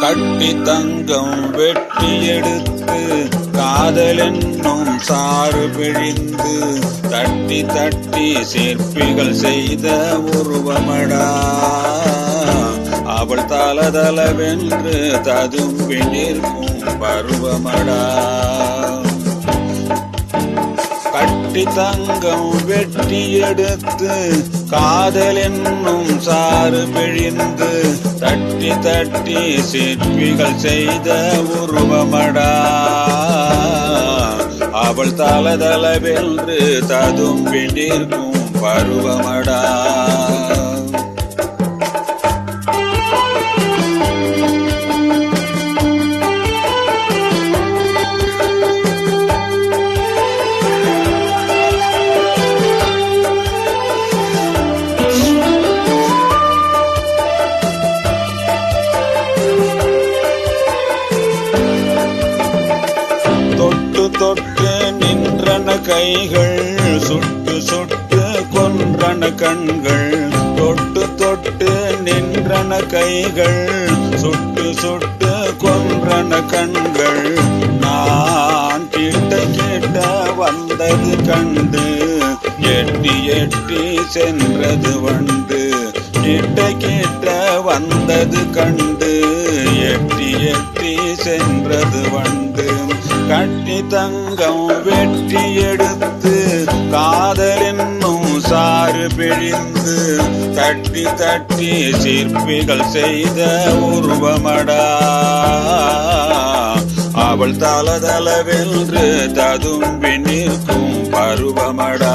கட்டி தங்கம் வெட்டி எடுத்து காதலென்னும் சாறு பிழிந்து தட்டி தட்டி சிற்பிகள் செய்த உருவமடா. அவள் தலதலவென்று ததும்பி நிற்கும் பருவமடா. கட்டி தங்கம் வெட்டி எடுத்து காதல் என்னும் சாறு பிழிந்து தட்டி தட்டி சிற்பிகள் செய்த உருவமடா. அவள் தலதலவென்று ததும்பி நிற்கும் பருவமடா. தொட்டு நின்றன கைகள் சுட்டு சுட்டு கொன்றன கண்கள். தொட்டு தொட்டு நின்றன கைகள் சுட்டு சுட்டு கொன்றன கண்கள். நான் கிட்ட கிட்ட வந்தது கண்டு எட்டி எட்டி சென்றது வண்டு. கிட்ட கிட்ட வந்தது கண்டு எட்டி எட்டி சென்றது வண்டு. கட்டி தங்கம் வெட்டி எடுத்து காதல் என்னும் சாறு பிழிந்து தட்டி தட்டி சிற்பிகள் செய்த உருவமடா. அவள் தலதலவென்று ததும்பி நிற்கும் பருவமடா.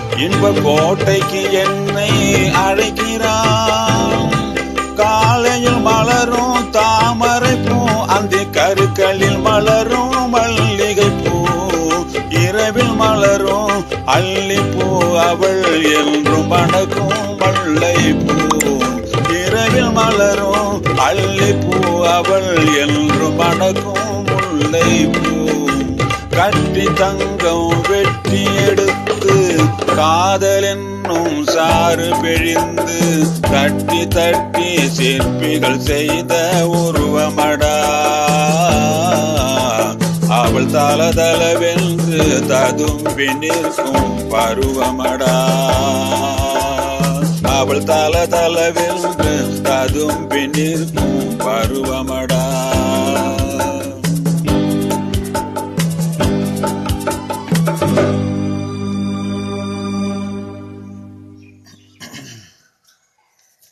இன்ப கோட்டைக்கு என்னை அழைக்கிறான் காலையில் மலரும் தாமரை பூ அந்த கருக்களில் மலரும் மல்லிகை பூ இரவில் மலரும் அல்லிப்பூ அவள் என்றும் வணக்கும் மல்லை பூ இரவில் மலரும் அல்லிப்பூ அவள் என்றும் வணக்கும் முல்லை பூ கட்டி தங்கம் வெட்டி எடுத்து காதல் என்னும் சாறு பிழிந்து தட்டி தட்டி சிற்பிகள் செய்த உருவமடா. அவள் தலதலவென்று ததும்பி நிற்கும் பருவமடா. அவள் தலதலவென்று ததும்பி நிற்கும் பருவமடா.